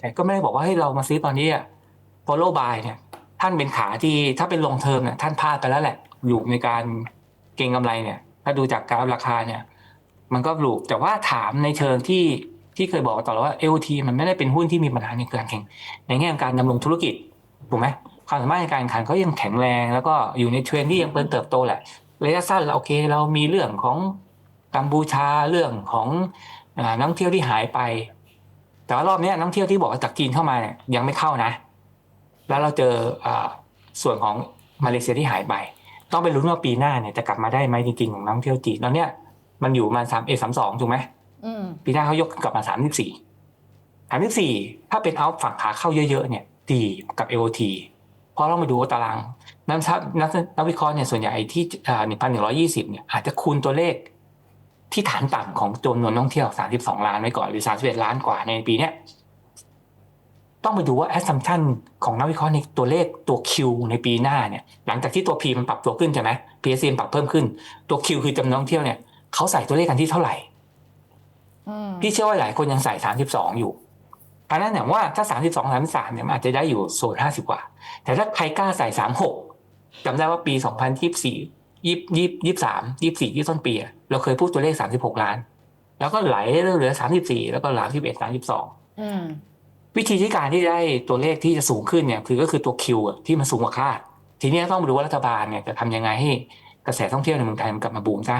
แต่ก็ไม่ได้บอกว่าให้เรามาซื้อตอนนี้อะ follow buy เนี่ย ท่านเป็นขาที่ถ้าเป็นลงเทอมเนี่ยท่านพลาดไปแล้วแหละอยู่ในการเก็งกำไรเนี่ย ถ้าดูจากกราฟราคาเนี่ย มันก็หลูกแต่ว่าถามในเชิงที่ที่เคยบอกต่อแล้วว่า LT มันไม่ได้เป็นหุ้นที่มีปัญหาในการแข่งในแง่ของการดำรงธุรกิจถูกไหมความสามารถในการแข่งขันเขายังแข็งแรง แล้วก็อยู่ในเทรนที่ยังเป็นเติบโตแหละระยะสั้นเราโอเค เรามีเรื่องของกัมพูชาเรื่องของนักท่องเที่ยวที่หายไป แต่ว่ารอบเนี้ยนักท่องเที่ยวที่บอกว่าจากจีนเข้ามาเนี่ยยังไม่เข้านะ แล้วเราเจออาส่วนของมาเลเซียที่หายไป ต้องไปลุ้นว่าปีหน้าเนี่ยจะกลับมาได้ไหมจริงๆของนักท่องเที่ยวจีนแล้วเนี่ยมันอยู่ประมาสามเอสามสองถูกไหมอืมปีหน้าเขายกกลับมาสามสิบสี่สามสิบสี่ถ้าเป็นเอาฝั่งขาเข้าเยอะๆเนี่ยดีกับ AOT เพราะเรามาดูว่าตารางนักนักนักวิเคราะห์เนี่ยส่วนใหญ่ที่หนึ่งพันหนึ่งร้อยี่สิบเนี่ยอาจจะคูณตัวเลข ที่ฐานต่ำของจำนวนนักท่องเที่ยวสามสิบสองล้านไว้ก่อนหรือสามสิบเอ็ดล้านกว่าในปีเนี้ยต้องไปดูว่า assumption ของนักวิเคราะห์ในตัวเลขตัว Q ในปีหน้าเนี่ย หลังจากที่ตัว P มันปรับตัวขึ้นใช่ไหม PSC มันปรับเพิ่มขึ้น ตัว Q คือจำนวนนักท่องเที่ยวเนี่ยเขาใส่ตัวเลขกันที่เท่าไหร่อืมพี่เชื่อว่าหลายคนยังใส่สามสิบสองอยู่เพราะฉะนั้นเนี่ยว่าถ้าสามสิบสองสามสามเนี่ยมันอาจจะได้อยู่โซนห้าสิบกว่า แต่ถ้าใครกล้าใส่สามหกจำได้ว่าปีสองพัน ยี่สี่ยี่ยี่ยี่สามยี่สี่ที่ต้นปีอะเราเคยพูดตัวเลขสามสิบหกล้าน แล้วก็ไหลเหลือสามสิบสี่แล้วก็สามสิบเอ็ดสามสิบสองอืมวิธีที่การที่ได้ตัวเลขที่จะสูงขึ้นเนี่ยคือก็คือตัวคิวที่มันสูงกว่าคาด ทีนี้ต้องมาดูว่ารัฐบาลเนี่ยจะทำยังไงให้กระแสท่องเที่ยวในเมืองไทยมันกลับมาบูมได้